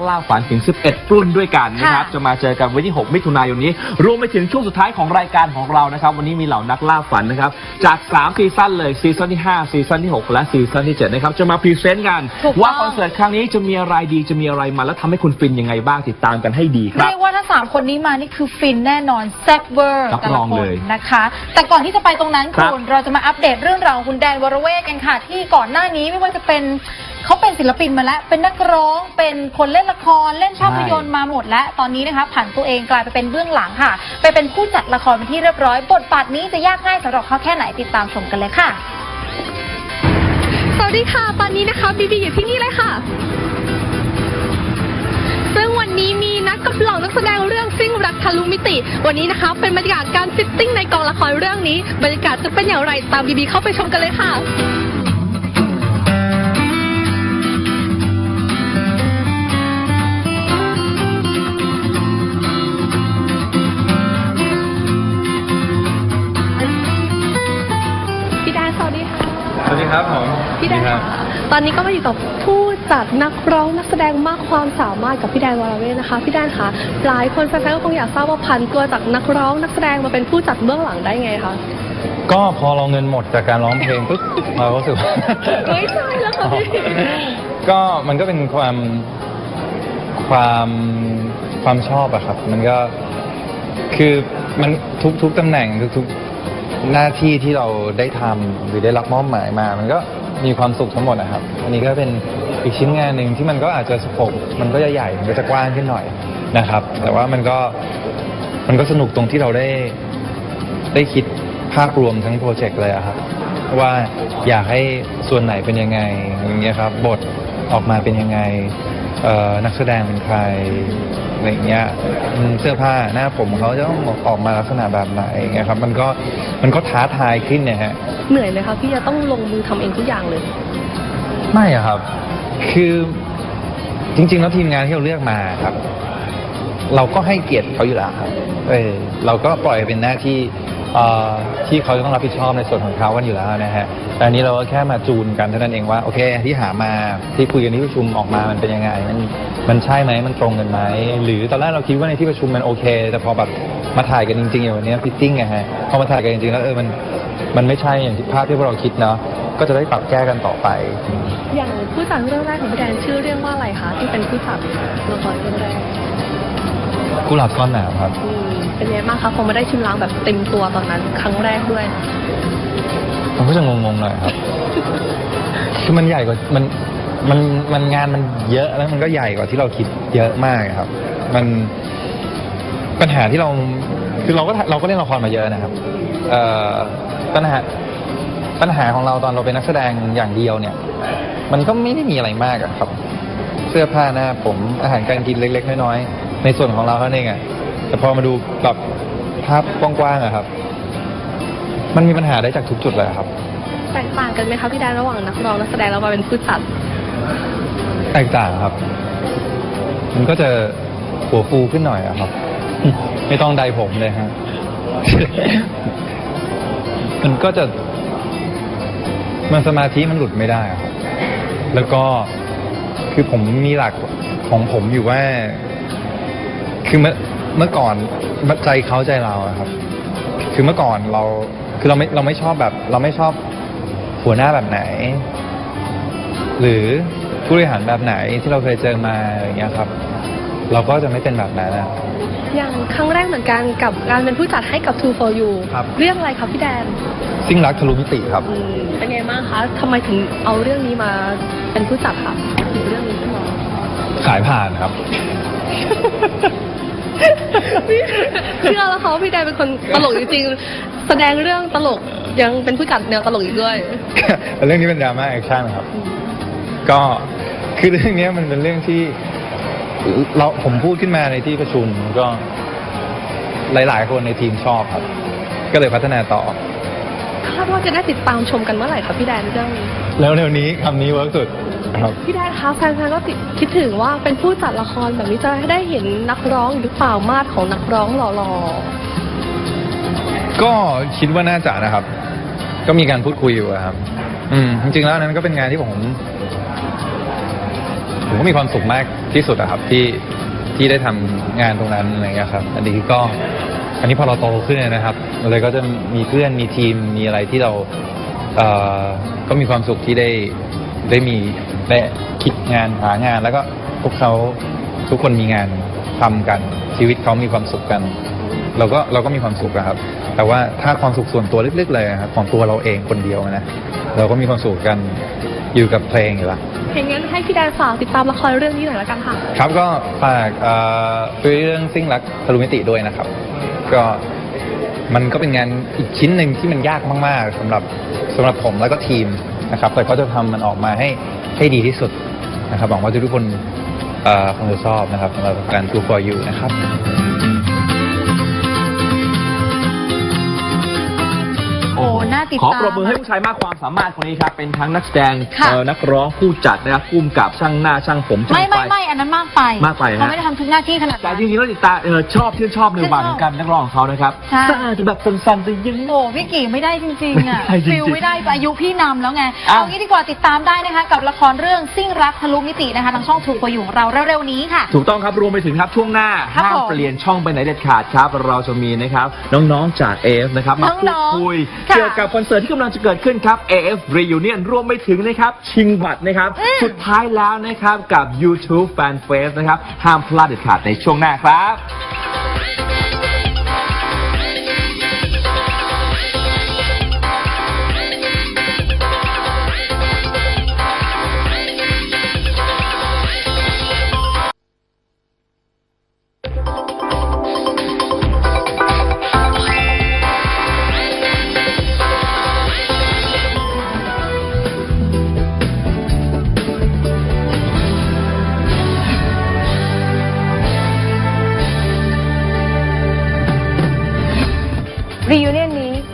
ล่าฝันถึง 11 รุ่นด้วยกันนะครับ ค่ะจะมาเจอกันวันที่ 6 มิถุนายนนี้ รวมไปถึงช่วงสุดท้ายของรายการของเรานะครับ วันนี้มีเหล่านักล่าฝันนะครับ จาก 3 ซีซั่นเลย ซีซั่นที่ 5 ซีซั่นที่ 6 และซีซั่นที่ 7 นะครับ จะมาพรีเซนต์กัน ถูกต้อง ว่าคอนเสิร์ตครั้งนี้จะมีอะไรดี จะมีอะไรมา แล้วทำให้คุณฟินยังไงบ้าง ติดตามกันให้ดีครับ เรียกว่าถ้าสามคนนี้มานี่คือฟินแน่นอนแซ่บเวอร์รับแต่รละองคเลนยนะคะ แต่ก่อนที่จะไปตรงนั้นครับคุณเราจะมาอัปเดตเรื่องราวของคุณแดนวรเวทกันค่ะ ที่ก่อนหน้านี้ไม่ว่าจะเป็น เขาเป็นศิลปินมาแล้ว เป็นนักร้อง เป็นคนเล่นละคร เล่นภาพยนตร์มาหมดแล้ว ตอนนี้นะคะผ่านตัวเองกลายไปเป็นเบื้องหลังค่ะ ไปเป็นผู้จัดละครเป็นที่เรียบร้อย บทบาทนี้จะยากง่ายสำหรับเขาแค่ไหนติดตามชมกันเลยค่ะ สวัสดีค่ะ ตอนนี้นะคะบีบีอยู่ที่นี่เลยค่ะ ซึ่งวันนี้มีนัดกับเหล่านักแสดงเรื่องซิ่งรักทะลุมิติ วันนี้นะคะเป็นบรรยากาศการฟิตติ้งในกองละครเรื่องนี้ บรรยากาศจะเป็นอย่างไรตามบีบีเข้าไปชมกันเลยค่ะ พี่แดนครัค่ะตอนนี้ก็มาอยู่กับผู้จัดนักร้องนักแสดงมากความสามารถกับพี่แดนวรเวทนะคะ พี่แดนคะหลายคนแฟนๆก็คงอยากทราบว่าพันตัวจากนักร้องนักแสดงมาเป็นผู้จัดเบื้องหลังได้ไงคะก็พอเราเงินหมดจากการร้องเพลงปุ๊บเราก็รู้สึกว่าไม่ใช่แล้วค่ะพี่ก็มันก็เป็นความความความชอบอะครับ มันก็คือมันทุกทุกตำแหน่งทุกทุกหน้าที่ที่เราได้ทำหรือได้รับมอบหมายมา มันก็ มีความสุขทั้งหมดนะครับ อันนี้ก็เป็นอีกชิ้นงานหนึ่งที่มันก็อาจจะสโคปมันก็จะใหญ่มันก็จะกว้างขึ้นหน่อยนะครับ แต่ว่ามันก็มันก็สนุกตรงที่เราได้ได้คิดภาพรวมทั้งโปรเจกต์เลยอะครับ ว่าอยากให้ส่วนไหนเป็นยังไงอย่างเงี้ยครับ บทออกมาเป็นยังไง นักแสดงเป็นใครอะไรอย่างเงี้ยอืมเสื้อผ้าหน้าผมเขาจะต้องออกมาลักษณะแบบไหนอย่างเงี้ยครับมันก็มันก็ท้าทายขึ้นเนี่ยฮะเหนื่อยไหมคะพี่จะต้องลงมือทำเองทุกอย่างเลย ไม่อะครับ คือจริง ๆ แล้วทีมงานที่เราเลือกมาครับ เราก็ให้เกียรติเขาอยู่แล้วครับเออเราก็ปล่อยเป็นหน้าที่เอ่อ ที่เขาจะต้องรับผิดชอบในส่วนของเขากันอยู่แล้วนะฮะแต่อันนี้เราก็แค่มาจูนกันเท่านั้นเองว่าโอเคที่หามาที่คุยกันที่ประชุมออกมามันเป็นยังไง มันมันใช่ไหมมันตรงกันไหมหรือตอนแรกเราคิดว่าในที่ประชุมมันโอเค แต่พอแบบมาถ่ายกันจริงๆอย่างวันนี้ฟิตติ้งอะฮะพอมาถ่ายกันจริงๆแล้วเออมันมันไม่ใช่อย่างที่ภาพที่พวกเราคิดเนาะก็จะได้ปรับแก้กันต่อไป อย่างผู้จัดเรื่องแรกของพี่แดนชื่อเรื่องว่าอะไรคะที่เป็นผู้จัดละครเรื่องแรก กุหลาบซ่อนหนาวครับอืมเป็นไงบ้างคะคงไม่ได้ชิมลางแบบเต็มตัวตอนนั้น ครั้งแรกด้วย ผมก็จะงงๆหน่อยครับ คือมันใหญ่กว่ามันมันมันงานมันเยอะแล้วมันก็ใหญ่กว่าที่เราคิดเยอะมากครับ มันปัญหาที่เราคือเราก็เราก็เล่นละครมาเยอะนะครับเอ่อปัญหาปัญหาของเราตอนเราเป็นนักแสดงอย่างเดียวเนี่ย มันก็ไม่ได้มีอะไรมากอะครับ เสื้อผ้าหน้าผมอาหารการกินเล็ก ๆ น้อยๆ ในส่วนของเราเท่านั้นเองอะแต่พอมาดูแบบภาพกว้างๆอะครับ มันมีปัญหาได้จากทุกจุดเลยครับ แตกต่างกันไหมคะพี่แดนระหว่างนักร้องนักแสดงแล้วมาเป็นผู้จัด แตกต่างครับ มันก็จะหัวฟูขึ้นหน่อยอะครับ ไม่ต้องใดผมเลยฮะ มันก็จะ มันสมาธิมันหลุดไม่ได้อะครับ แล้วก็คือผมมีหลักของผมอยู่ว่า คือเมื่อเมื่อก่อนใจเขาใจเราอะครับ คือเมื่อก่อนเราคือเราไม่เราไม่ชอบแบบ เราไม่ชอบหัวหน้าแบบไหน หรือผู้บริหารแบบไหนที่เราเคยเจอมาอะไรอย่างเงี้ยครับ เราก็จะไม่เป็นแบบนั้นนะอย่างครั้งแรกเหมือนกันกับการเป็นผู้จัดให้กับ Two for You ครับ เรื่องอะไรครับพี่แดนซิ่งรักทะลุมิติครับ อืมเป็นไงบ้างคะทำไมถึงเอาเรื่องนี้มาเป็นผู้จัดคะถึงเรื่องนี้ขึ้นมา ขายผ่านครับ เชื่อแล้วเขาพี่แดนเป็นคนตลกจริงๆ แสดงเรื่องตลกยังเป็นผู้จัดแนวตลกอีกด้วย เรื่องนี้เป็นดราม่าแอคชั่นครับ ก็คือเรื่องนี้มันเป็นเรื่องที่ เราผมพูดขึ้นมาในที่ประชุมก็หลาย ๆ คนในทีมชอบครับ ก็เลยพัฒนาต่อ คาดว่าจะได้ติดตามชมกันเมื่อไหร่คะพี่แดนเรื่องนี้แล้วเร็วนี้คำนี้เวิร์กสุดครับ พี่แดนคะแฟนๆก็ติดคิดถึงว่าเป็นผู้จัดละครแบบนี้จะได้เห็นนักร้องหรือเปล่ามาดของนักร้องหล่อก็คิดว่าน่าจะนะครับ ก็มีการพูดคุยอยู่อะครับ อืมจริงๆแล้วอันนั้นก็เป็นงานที่ผมผมก็มีความสุขมากที่สุดอะครับที่ที่ได้ทำงานตรงนั้นอะไรเงี้ยครับ อันนี้ก็ อันนี้พอเราโตขึ้นเนยนะครับเราเลยก็จะมีเพื่อนมีทีมมีอะไรที่เราเอ่อก็มีความสุขที่ได้ได้มีได้คิดงานหางาน แล้วก็พวกเขาทุกคนมีงานทำกัน ชีวิตเขามีความสุขกัน เราก็เราก็มีความสุขอะครับ แต่ว่าถ้าความสุขส่วนตัวลึกๆเลยอะครับของตัวเราเองคนเดียวนะเราก็มีความสุขกันอยู่กับเพลงอยู่ละ อย่างนั้นให้พี่แดนฝากติดตามละครเรื่องนี้หน่อยละกันค่ะ ครับก็ฝากเอ่อด้วยเรื่องซิ่งรักทะลุมิติด้วยนะครับ ก็มันก็เป็นงานอีกชิ้นหนึ่งที่มันยากมากๆสำหรับสำหรับผมแล้วก็ทีมนะครับ แต่ก็จะทำมันออกมาให้ให้ดีที่สุดนะครับหวังว่าทุกคนเอ่อคงจะชอบนะครับสำหรับการ True for You นะครับ ติดขอตาม ปรบมือให้ผู้ชายมากความสามารถคนนี้ครับ เป็นทั้งนักแสดงค่ะ เอ่อนักร้องผู้จัดนะครับผู้กำกับช่างหน้าช่างผมช่างไม่ไฟไม่ไม่อันนั้นมากไปมากไปฮะ เขาไม่ได้ทำทุกหน้าที่ขนาดแต่นั้น จริงๆแล้วติดตาเออชอบชื่นชอบในบทชื่นชอบของการนักร้องของเขานะครับใช่แต่อาจจะแบบสั้นๆแต่ยังโอ้พี่กี่ไม่ได้จริงๆอะไม่ได้จริงๆฟิลไม่ได้อายุพี่นำแล้วไงอ้าว เอางี้ดีกว่าติดตามได้นะคะ กับละครเรื่องซิ่งรักทะลุมิตินะคะทางช่องถูกกว่าอยู่ของเราเร็วๆนี้ค่ะ ถูกต้องครับ รวมไปถึงครับช่วงหน้าครับห้ามผมเปลี่ยนช่องไปไหนเด็ดขาดครับ เราจะมีนะครับ น้องๆจาก AF นะครับ มาพูดน้องๆคุยค่ะ เกี่ยวกับคอนเสิร์ตที่กำลังจะเกิดขึ้นครับ AF Reunion รวมไปถึงนะครับ ชิงบัตรนะครับอืมสุดท้ายแล้วนะครับกับ YouTube Fan Fest นะครับ ห้ามพลาดเด็ดขาดในช่วงหน้าครับ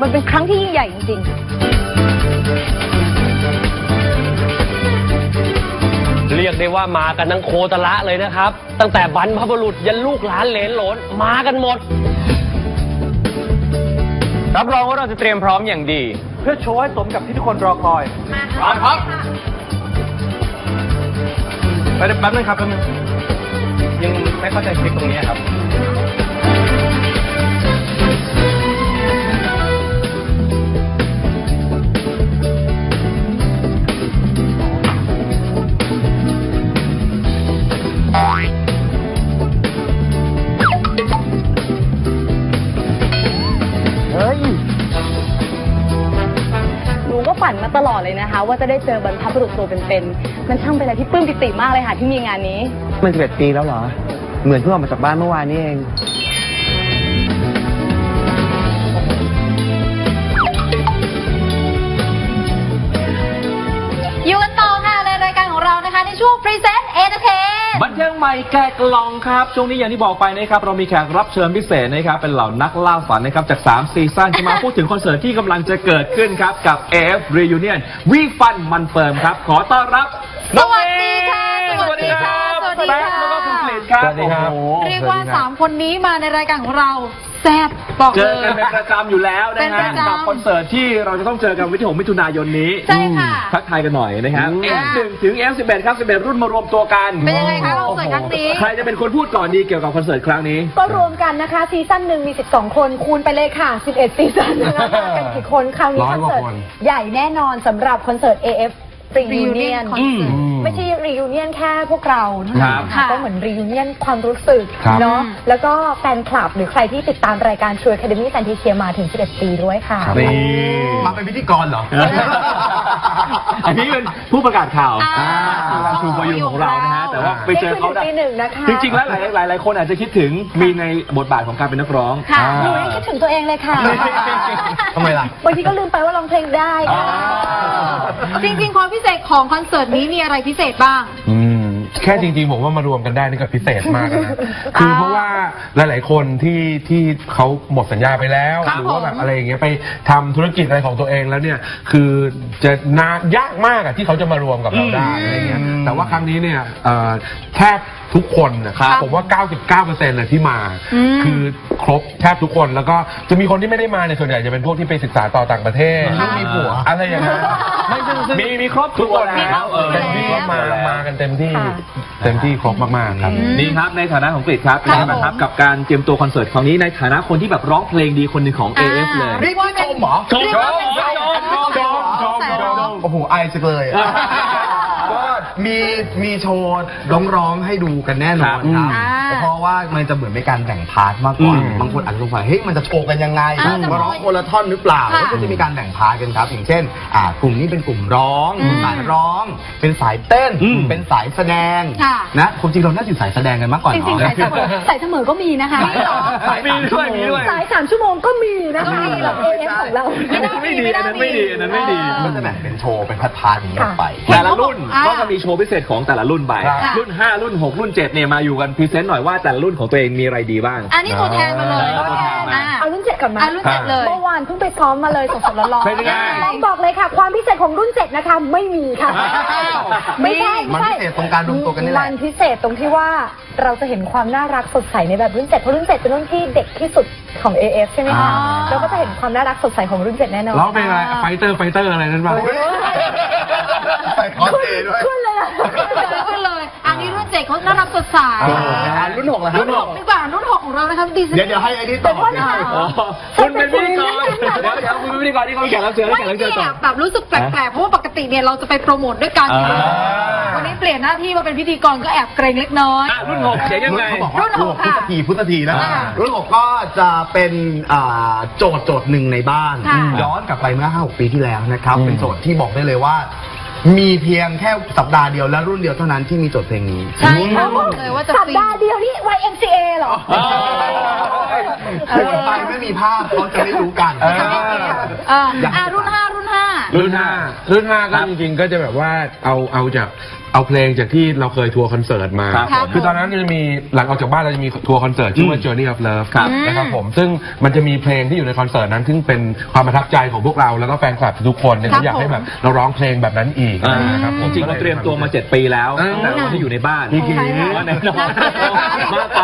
มันเป็นครั้งที่ยิ่งใหญ่จริงเรียกได้ว่ามากันทั้งโคตรละเลยนะครับ ตั้งแต่บรรพบุรุษยันลูกหลานเหลนโหลนมากันหมด รับรองว่าเราจะเตรียมพร้อมอย่างดี เพื่อโชว์ให้สมกับที่ทุกคนรอคอยพร้อมครับไปเดี๋ยวแป๊บนึงครับแป๊บนึงยังไม่เข้าใจคลิปตรงนี้ครับ จะได้เจอบรรพบุรุษตัวเป็นๆ มันช่างเป็นอะไรที่ปลื้มปิติมากเลยค่ะที่มีงานนี้ มันสิบเอ็ดปีแล้วเหรอ เหมือนเพิ่งออกมาจากบ้านเมื่อวานนี่เอง ใหม่แกะกล่องครับ ช่วงนี้อย่างที่บอกไปนะครับ เรามีแขกรับเชิญพิเศษนะครับ เป็นเหล่านักล่าฝันนะครับ จาก 3 ซีซั่นจะมาพูดถึงคอนเสิร์ตที่กำลังจะเกิดขึ้นครับ กับ AF Reunion วีฟันมันเฟิร์มครับ ขอต้อนรับน้องสวัสดีค่ะเมย์สวัสดีค่ะสวัสดีสวัสดีครับค่ะแล้วก็คุณกฤษครับสวัสดีครับ โอ้โห เรียกว่า 3 คนนี้มาในรายการของเรา แซ่บบอกเจเลอย กันเป็นประจำอยู่แล้วนะเป็นปฮะระจำกับคอนเสิร์ตที่เราจะต้องเจอกันวันที่6มิถุนายนนี้ใช่ค่ะทักทายกันหน่อยนะครับ อืม F1 ถึง F11 ครับ11 รุ่นมารวมตัวกัน เป็นยังไงคะคอนเสิร์ตครั้งนี้ ใครจะเป็นคนพูดก่อนดีเกี่ยวกับคอนเสิร์ตครั้งนี้ ก็รวมกันนะคะ ซีซั่นหนึ่งมี 12 คนคูณไปเลยค่ะ 11 ซีซั่นนะคะมากันกี่คนคราวนี้ร้คออยนกว่าเสิร์ตคน ใหญ่แน่นอนสำหรับคอนเสิร์ต AF Reunion Reunion ไม่ใช่ Reunion แค่พวกเราเท่าครันั้นบค่ะก็เหมือน Reunion ความรู้สึกครับ เนาะอืมแล้วก็แฟนคลับหรือใครที่ติดตามรายการ True Academy แฟนทีเชียมาถึง 11 ปีด้วยค่ะ นี่มาเป็นพิธีกรเหรอ อันนี้เป็นผู้ประกาศข่าวอ่าทางชูพยุงของเรานะฮะ แต่ว่าไปเจอเขานี่คือหนึ่งปีหนึ่งนะคะ จริงๆ แล้วหลายหลายหลายคนอาจจะคิดถึงมีในบทบาทของการเป็นนักร้อง ค่ะหนูยังคิดถึงตัวเองเลยค่ะ ทำไมล่ะ บางทีก็ลืมไปว่าร้องเพลงได้ค่ะจริงๆ ความพิเศษของคอนเสิร์ตนี้มีอะไรพิเศษบ้าง อืมแค่จริงๆผมว่ามารวมกันได้นี่ก็พิเศษมากแล้วนะคือเพราะว่าหลาย ๆ คนที่ที่เขาหมดสัญญาไปแล้ว ครับหรือว่าแบบผม อะไรอย่างเงี้ยไปทำธุรกิจอะไรของตัวเองแล้วเนี่ย คือจะนานยากมากอะที่เขาจะมารวมกับเราได้อะไรเงี้ยแต่ว่าครั้งนี้เนี่ยเอ่อแทบ ทุกคนนะครับผมว่า 99%นะที่มาอืมคือครบแทบทุกคนแล้วก็จะมีคนที่ไม่ได้มาในยส่วนใหญ่จะเป็นพวกที่ไปศึกษาต่อต่างประเทศค่ะมีผัว อะไรอย่างเงี้ยไม่ซึ่งซึ่งมีมีครอบครัวมีครแล้อวบครัวเออเต็มที่ก็มามากันเต็มที่ค่ะเต็มที่ครบมากๆครับ นี่ครับในฐานะของกรีฑครับเป็นไงบ้างครับกับการเตรียมตัวคอนเสิร์ตครั้งนี้ในฐานะคนที่แบบร้องเพลงดีคนหนึ่งของ AF เลย เรียกว่าเป็นชมชมชมชมชมชมสายร้องโอ้โหไอายจังเลยอะก็ มีมีโชว์ร้องๆให้ดูกันแน่นอนคครัรับ อ่าเพราะ ว่ามันจะเหมือนเป็นการแบ่งพาร์ทมากกว่าอืม บางคนอาจจะสงสัยเฮ้ยมันจะโชว์กันยังไงอ่าจะมาร้องคนละท่อนหรือเปล่าค่ะ ก็จะมีการแบ่งพาร์ทกันครับ อย่างเช่นอ่ากลุ่มนี้เป็นกลุ่มร้องอืมสายร้อง เป็นสายเต้นอืม เป็นสายแสดงค่ะ นะความจริงเราน่าจะอยู่สายแสดงกันมากกว่าจริงๆเนาะสายเสมอสายเสมอก็มีนะคะสายมีด้วยมีด้วย สายสามชั่วโมงก็มีนะคะสำหรับเอเอของเรา อันนั้นไม่ดีอันนั้นไม่ดีอันนั้นไม่ดีก็จะแบ่งเป็นโชว์เป็นพาร์ทๆอย่างนี้ออกไป แต่ละรุ่นอ่าก็จะมีโชว์พิเศษของแต่ละรุ่นไปครับรุ่น 5 รุ่น 6 รุ่น7เนี่ยมาอยู่กันพรีเซนต์หน่อยว่าแต่ละรุ่นของตัวเองมีอะไรดีบ้าง อันนี้ตัวแทนมาเลยตัวแทนมาอ่าเอารุ่นเจ็ดก่อนมาอะรุ่นเจ็ดเลย เมื่อวานเพิ่งไปซ้อมมาเลยสดๆร้อนๆเป็นยังไง ต้องบอกเลยค่ะ ความพิเศษของรุ่นเจ็ดนะคะไม่มีค่ะอ้าวไม่ใช่มันไม่พิใช่ เศษตรงการรวมตัวกันนี่แหละมันพิเศษตรงที่ว่าเราจะเห็นความน่ารักสดใสในแบบรุ่นเจ็ดเพราะรุ่นเจ็ดเป็นรุ่นที่เด็กที่สุดของ AF ใช่ไหมคะอ่า เราก็จะเห็นความน่ารักสดใสของรุ่นเจ็ดแน่นอนร้องเพลงอะไรไฟเตอร์ไฟเตอร์อะไรนั่นบ้างไปคอสเพลย์ด้วย ขึ้นเลยอะ ขึ้นเลยอันนี้รุ่น เจ็ดเขาน่ารักสดใสอ่ารุ่นหกแล้วรุ่นหกดีกว่ารุ่นหกของเรานะครับดีไซเดี๋ยวน์เดี๋ยวให้ไอ้นี่ต่ออ๋อคุณเป็นพิธีกรเดี๋ยวเดี๋ยวคุณเป็นพิธีกรที่เขามีแขกรับเชิญให้ไม่แขกรับเชิญเนี่ต่ยอแบบรู้สึกแปลกๆ เพราะว่าปกติเนี่ยเราจะไปโปรโมทด้วยกัน อ่า วันนี้เปลี่ยนหน้าที่มาเป็นพิธีกรก็แอบเกรงเล็กน้อย อะรุ่น6เสียงยังไง เขาบอกว่ารุ่นหกพุทค่ะธทีพุทธทีนะอ่ารุ่นหกก็จะเป็นอ่าโจทย์โจทย์หนึ่งในบ้าน ค่ะย้อนกลับไปเมื่อห้าหกปีที่แล้วนะครับอืมเป็นโจทย์ที่บอกได้เลยว่า มีเพียงแค่สัปดาห์เดียวและรุ่นเดียวเท่านั้นที่มีโจทย์เพลงนี้ ใช่ค่ะบอกเลยว่าจะสัปฟิน ดาห์เดียวนี่ YMCA เหรอพูดไปไม่มีภาพเขาจะไม่รู้กัน เอออ่าอ่ารุ่นห้ารุ่นห้า รุ่นห้ารุ่นห้าก็ครับจริงๆก็จะแบบว่าเอาเอาจาก เอาเพลงจากที่เราเคยทัวร์คอนเสิร์ตมาครับครับคือตอนนั้นจะมีหลังออกจากบ้านเราจะมีทัวร์คอนเสิร์ตชื่อว่าอืม Journey of Love ครับ นะครับผมซึ่งมันจะมีเพลงที่อยู่ในคอนเสิร์ตนั้น ซึ่งเป็นความประทับใจของพวกเราแล้วก็แฟนคลับทุกคนเนี่ยครับที่อยากให้แบบเราร้องเพลงแบบนั้นอีกอ่านะครับผจมริงๆเราเตรียมตัวมา 7 ปีแล้วเออตั้งแต่วันที่อยู่ในบ้านพี่กิ๊กว่าแน่นอนมากไป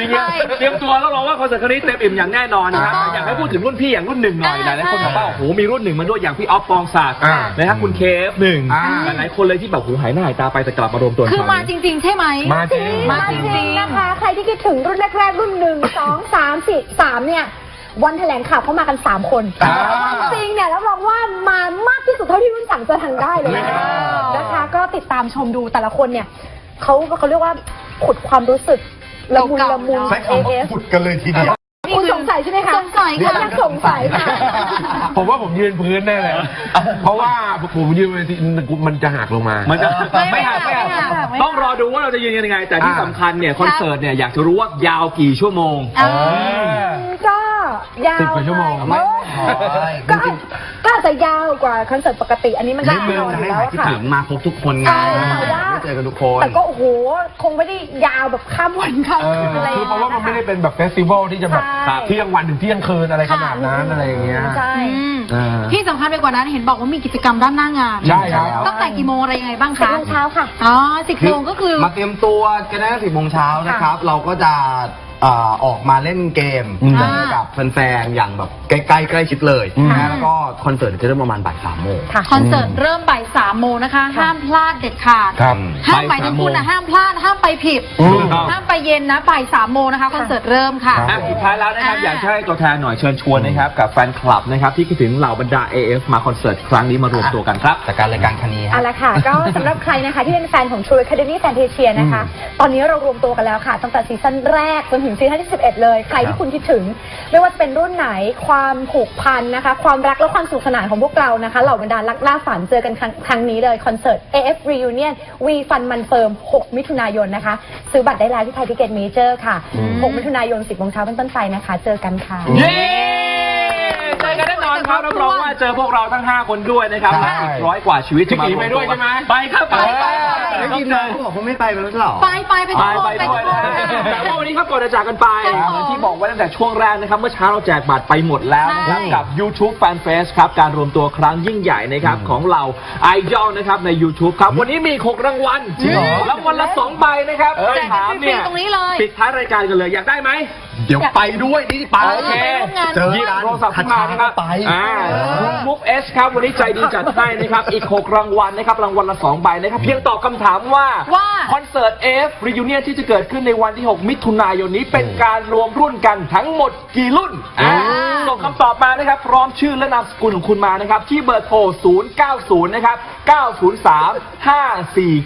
จริงๆเตรียมตัวแล้วรอว่าคอนเสิร์ตครั้งนี้เต็มอิ่มอย่างแน่นอนนะครับอ่าอยากให้พูดถึงรุ่นพี่อย่างรุ่นหนึ่งหน่อยหอ่าลายๆคนใช่บอกว่าโอ้โหมีรุ่นหนึ่งมาด้วยอย่างพี่ออฟปองศักดิ์อ่านะครับคุณเคฟหนึ่งอ่า หลายๆคนเลยที่แบบโอ้โหหายหน้าหายตาไปแต่กลับมารวมตัวคือครั้งมานี้จริง ๆ ใช่ไหม มาจริง มาจริงๆนะคะ ใครที่คิดถึงรุ่นแรกๆ รุ่นหนึ่งสองสามสี่สามเนี่ย วันแถลงข่าวเขามากันสามคนอ่า จริงเนี่ยรับรองว่ามามากที่สุดเท่าที่รุ่นสั่งจะทำได้เลยนะคะ ก็ติดตามชมดูแต่ละคนเนี่ยเขาเขาเรียกว่าขุดความรู้สึกละมุนละมุน ใช้คำว่าขุดกันเลยทีเดียวคุณสงสัย ใช่ไหมคะสงสัยค่ะยังสงสัยค่ะ ผมว่าผมยืนพื้นแน่เลย เพราะว่าผมยืนบนเวทีมันจะหักลงมา มันจะไม่ไม่หักไม่ไม่หักหักไม่หักต้องรอดูว่าเราจะยืนกันยังไง แต่ที่อ่าสำคัญเนี่ยคอนเสิร์ตเนี่ยอยากจะรู้ว่ายาวกี่ชั่วโมงอ่าก็ยาวสิบกว่าชั่วโมงไม่ไม่ก็ก็อา จจะยาวกว่าคอนเสิร์ตปกติ อันนี้มันก็ในแน่เมืองนอนจะอยู่ให้แล้วหายคิดค่ะถึงมาครบทุกคนไงใช่แต่ว่าได้เจอกันทุกคนแต่ก็โอ้โห คงไม่ได้ยาวแบบข้ามวันข้ามเอคือนอะไรคือเพราะว่ามันไม่ได้เป็นแบบเฟสติวัลที่จะแบบใช่ เที่ยงวันถึงเที่ยงคืนอะไรขนาดนั้นอะไรอย่างเงี้ยใช่ อืมอ่าที่สำคัญไปกว่านั้นเห็นบอกว่ามีกิจกรรมด้านหน้างานใช่ครับ ตั้งแต่กี่โมงอะไรยังไงบ้างสิบคะโมงเช้าค่ะ อ๋อสิบโมงก็คือ มาเตรียมตัวกันได้สิบโมงเช้านะครับ เราก็จะเอ่อออกมาเล่นเกมอืม เจอกับแฟนๆอย่างแบบใกล้ๆใกล้ชิดเลยอืมนะแล้วก็คอนเสิร์ตจะเริ่มประมาณบ่ายสามโมงค่ะ คอนเสิร์ตเริ่มบ่ายสามโมงนะคะ ห้ามพลาดเด็ดขาด ครับ ห้ามหมายถึงคุณนะห้ามพลาดห้ามไปผิด อืม ห้ามไปเย็นนะบ่ายสามโมงนะคะคอนเสิร์ตเริ่มค่ะ อะสุดท้ายแล้วนะครับ อ่า อยากจะให้ตัวแทนหน่อยเชิญชวนนะครับ กับแฟนคลับนะครับ ที่คิดถึงเหล่าบรรดา AF มาคอนเสิร์ตครั้งนี้มารวมตัวกันครับ จากการรายการคันนี้คเอารับละค่ะ ก็สำหรับใครนะคะที่เป็นแฟนของ True Academy Fantasia นะคะ ตอนนี้เรารวมตัวกันแล้วค่ะ ตั้งแต่ซีซั่นแรกจนถึงซีซั่นที่ 11 เลย ใครที่คุณคิดถึง ไม่ว่าจะเป็นรุ่นไหนความผูกพันนะคะ ความรักและความสนุขสนานของพวกเรานะคะ เหล่าบรรดาลักล่าฝันเจอกันครั้งครั้งนี้เลย คอนเสิร์ต AF Reunion We Fun มันเฟิร์ม6มิถุนายนนะคะ ซื้อบัตรได้แล้วที่ไทยทิเก็ตเมเจอร์ค่ะ 6 มิถุนายน 10โมงเช้าเป็นต้นไปนะคะ เจอกันค่ะ เย้เจอกันแน่ นอนครับรับรองว่าเจอพวกเราทั้ง 5 คนด้วยนะครับใช่อีกร้อยกว่าชีวิตจะมาพี่กีไปด้วยใช่ไหมไปครับไปไปไม่ไปกินเลยเขาบอกเขาไม่ไปแล้วหรอ ไปไปไปไปทุกคไปนไปด้วยทุกคนแต่ว่าวันนี้ครับก่อนจะจากกันไปครับผมเหมือนที่บอกไว้ตั้งแต่ช่วงแรกนะครับเมื่อเช้าเราแจกบัตรไปหมดแล้วนะครับใช่กับ YouTube Fan Fest ครับการรวมตัวครั้งยิ่งใหญ่นะครับของเราไอดอลนะครับใน YouTube ครับวันนี้มีอีกหกรางวัลจริงเหรอรางวัลละสองใบนะครับแจกถามฟรีเนี่ยๆตรงนี้เลยปิดท้ายรายการกันเลยอยากได้ไหมเดี๋ยวไปด้วยนี่ไปเออไปร่วมงานเจอหยิบกันโทรศัพท์ขึ้นมานะครับไปอ่ามุกเอสครับ วันนี้ใจดีจัดให้นะครับ อีก 6 รางวัลนะครับ รางวัลละ 2 ใบนะครับ เพียงตอบคำถามว่า ว่าคอนเสิร์ต AF Reunion ที่จะเกิดขึ้นในวันที่ 6 มิถุนายนนี้เป็นการรวมรุ่นกันทั้งหมดกี่รุ่นอ่าส่งคำตอบมานะครับ พร้อมชื่อและนามสกุลของคุณมานะครับ ที่เบอร์โทร 090 นะครับ 903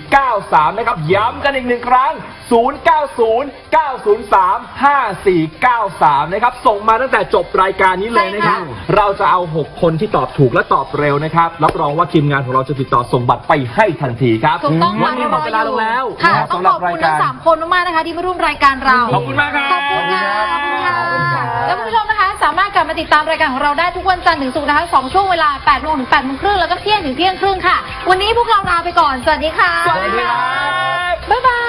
5493 นะครับ ย้ำกันอีกหนึ่งครั้ง090 903 5493 นะครับ ส่งมาตั้งแต่จบรายการนี้เลยนะครับใช่ค่ะเราจะเอา 6 คนที่ตอบถูกและตอบเร็วนะครับ รับรองว่าทีมงานของเราจะติดต่อส่งบัตรไปให้ทันทีครับถูกต้องวันนี้หมดเวลาลงแล้วค่ะนะครับต้องสำหขรัอบบรายคุณกาทั้งรสามคนมากๆนะคะที่มาร่วมรายการเรา ขอบคุณมากครับ ขอบคุณค่ะขอบคุณค่ะแล้วคุณผู้ชมนะคะ สามารถกลับมาติดตามรายการของเราได้ทุกวันจันทร์ถึงศุกร์นะคะสองช่วงเวลา8โมงถึง8โมงครึ่งแล้วก็เที่ยงถึงเที่ยงครึ่งค่ะ วันนี้พวกเราลาไปก่อน สวัสดีค่ะ สวัสดีครับ บ๊ายบาย